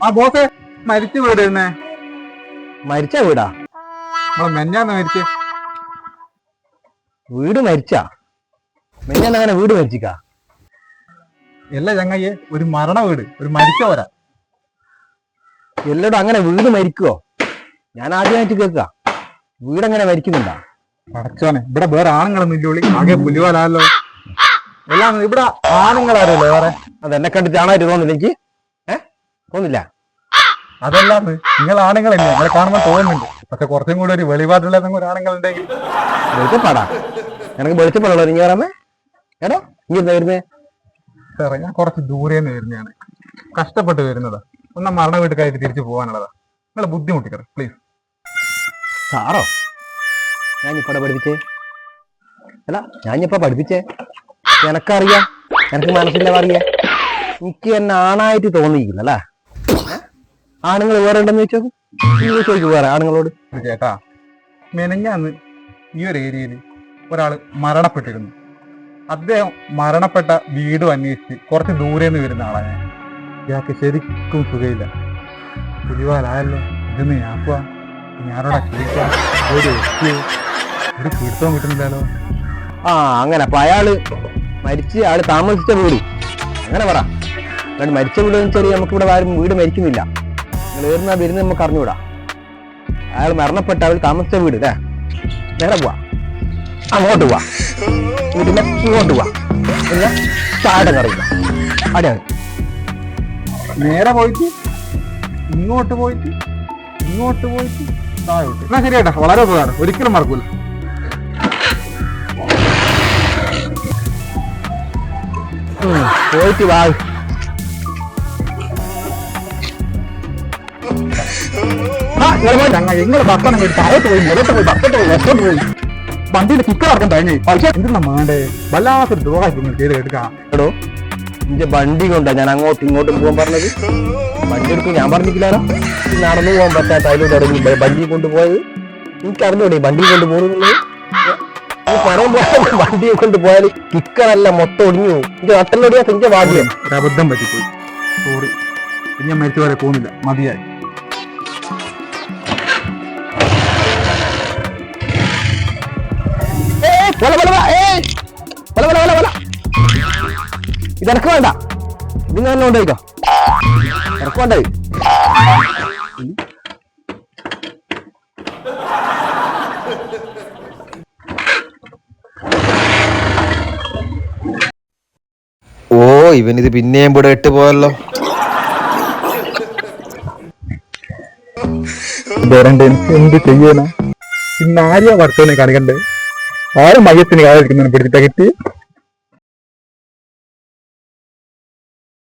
ആ ബോസ് മരിച്ചു വീടുന്നേ. മരിച്ച വീടാ? മെഞ്ഞാന്ന് മരിച്ച്. വീട് മരിച്ച? മെഞ്ഞാന്ന് അങ്ങനെ വീട് മരിച്ചിക്കാ? എല്ലാ ചങ്ങയ്യെ ഒരു മരണ വീട് ഒരു മരിച്ചവരാ എല്ലാടും അങ്ങനെ വീട് മരിക്കുവോ? ഞാൻ ആദ്യമായിട്ട് കേൾക്കുക വീടങ്ങനെ മരിക്കുന്നുണ്ടാ? പടച്ചോനെ ഇവിടെ വേറെ ആണുങ്ങളൊന്നും ഇല്ലുള്ളി ആകെ പുലിവാലോ എല്ലാം ഇവിടെ ആണുങ്ങളാരല്ലോ വേറെ? അത് എന്നെ കണ്ടിട്ട് ആണായിട്ട് തോന്നുന്നില്ല എനിക്ക്. തോന്നില്ല. അതെല്ലാം നിങ്ങൾ ആണുങ്ങളല്ലേ നിങ്ങളെ കാണുമ്പോൾ തോന്നുന്നുണ്ട്. പക്ഷെ കുറച്ചും കൂടി ഒരു വെളിപാടുള്ള ഒരു ആണുങ്ങളുണ്ടെങ്കിൽ വെളിച്ചപ്പാടാ. എനിക്ക് വെളിച്ചപ്പാടുള്ള നീ പറയാമേ ഏടോ നീ എന്താ വരുന്നേ? സാറേ ഞാൻ കുറച്ച് ദൂരേന്ന് വരുന്നതാണ്. കഷ്ടപ്പെട്ട് വരുന്നതാ. ഒന്ന് മരണ വീട്ടുകാരായിട്ട് തിരിച്ചു പോകാനുള്ളതാ. നിങ്ങൾ ബുദ്ധിമുട്ടിക്കറ പ്ലീസ് സാറോ ഞാൻ ഇപ്പടെ പഠിപ്പിച്ചേ? അല്ല ഞാൻ ഇപ്പൊ പഠിപ്പിച്ചേ. എനക്കറിയാം എനക്ക് മനസ്സില്ല അറിയാം. എനിക്ക് എന്നെ ആണായിട്ട് തോന്നിയിരിക്കുന്നു അല്ലേ? ആണുങ്ങൾ വേറെ ഉണ്ടെന്ന് ചോദിച്ചോ? ചോദിച്ചു ചോദിക്കൂ വേറെ ആണുങ്ങളോട്. ചേട്ടാ മെനഞ്ഞാന്ന് ഈ ഒരു ഏരിയയിൽ ഒരാൾ മരണപ്പെട്ടിരുന്നു. അദ്ദേഹം മരണപ്പെട്ട വീടും അന്വേഷിച്ച് കുറച്ച് ദൂരെ നിന്ന് വരുന്ന ആളാണ് ഞാൻ. ഇയാൾക്ക് ശരിക്കും സുഖമില്ല പുലിവാലായല്ലോ ഇതെന്ന് ഞാക്കുക ഞാനോടാ ചോദിക്കാം ഒരു വ്യക്തിയോ ഒരു പിടുത്തവും കിട്ടുന്നില്ലല്ലോ. ആ അങ്ങനെ അപ്പൊ അയാൾ മരിച്ച് ആൾ താമസിച്ച വീട്. അങ്ങനെ പറ. അല്ലാണ്ട് മരിച്ച വീട് വെച്ചാൽ നമുക്ക് ഇവിടെ ആരും വീട് മരിക്കുന്നില്ല. ഏറുന്ന വരുന്ന നമുക്ക് അറിഞ്ഞുകൂടാ. അയാൾ മരണപ്പെട്ട അവൾ താമസിച്ച വീട് അല്ലേ നേരെ പോവാ. അങ്ങോട്ട് പോവാ. ഇങ്ങോട്ട് പോവാ. പിന്നെ ചാടം അവിടെയാണ് നേരെ പോയിട്ട് ഇങ്ങോട്ട് പോയിട്ട് ഇങ്ങോട്ട് പോയിട്ട് താഴോട്ട്. എന്നാ ശരി ചേട്ടാ വളരെ ഉപകാരം. ഒരിക്കലും മറക്കൂല. പോയിട്ട് വാ. ഞങ്ങൾ നിങ്ങളെ ഭക്ഷണം കഴിച്ച് താഴോട്ട് പോയി മുഖത്ത് പോയി ഭക്ഷത്ത് പോയി വശത്തോട്ട് പോയി. വണ്ടിയിൽ കിക്ക് ഇറക്കാൻ കഴിഞ്ഞു പൈസ എന്തിനാ മാണ്ടേ? വല്ലാത്തൊരു ദ്രോഹം നിങ്ങൾ ചെയ്ത് ഇന്റെ വണ്ടി കൊണ്ടാ ഞാൻ അങ്ങോട്ടും ഇങ്ങോട്ടും പോകാൻ പറഞ്ഞത്. വണ്ടി എടുക്കും ഞാൻ പറഞ്ഞിട്ടില്ലാലോ? നടന്നു പോകാൻ പറ്റാത്ത അതിലൂടെ ഇറങ്ങി വണ്ടി കൊണ്ടുപോയത്. എനിക്ക് അറിഞ്ഞൂടെ വണ്ടി കൊണ്ട് പോകുന്നുള്ളത് നീ പറയുമ്പോൾ വണ്ടിയെ കൊണ്ട് പോയാൽ കിക്കറല്ല മൊത്തം ഒടിഞ്ഞു എന്റെ എനിക്ക് എന്റെ വാദ്യം അബദ്ധം പറ്റിപ്പോയി. സോറി ഞാൻ മരിച്ച പോലെ പോകുന്നില്ല. മതിയായി. ഇതെനക്ക് വേണ്ട. നിങ്ങൾ തന്നെ കൊണ്ടുപോയിക്കോ നിനക്ക് വേണ്ട ഓ ഇവനിത് പിന്നെയും ഇവിടെ ഇട്ട് പോയല്ലോ. എന്ത് ചെയ്യാനാ ഇന്ന് ആര്യ വർത്തവനെ കാണിക്കണ്ടേ? ആരും മയത്തിന് കാണിക്കുന്നതിനെ പിടിച്ചിട്ട് കിട്ടി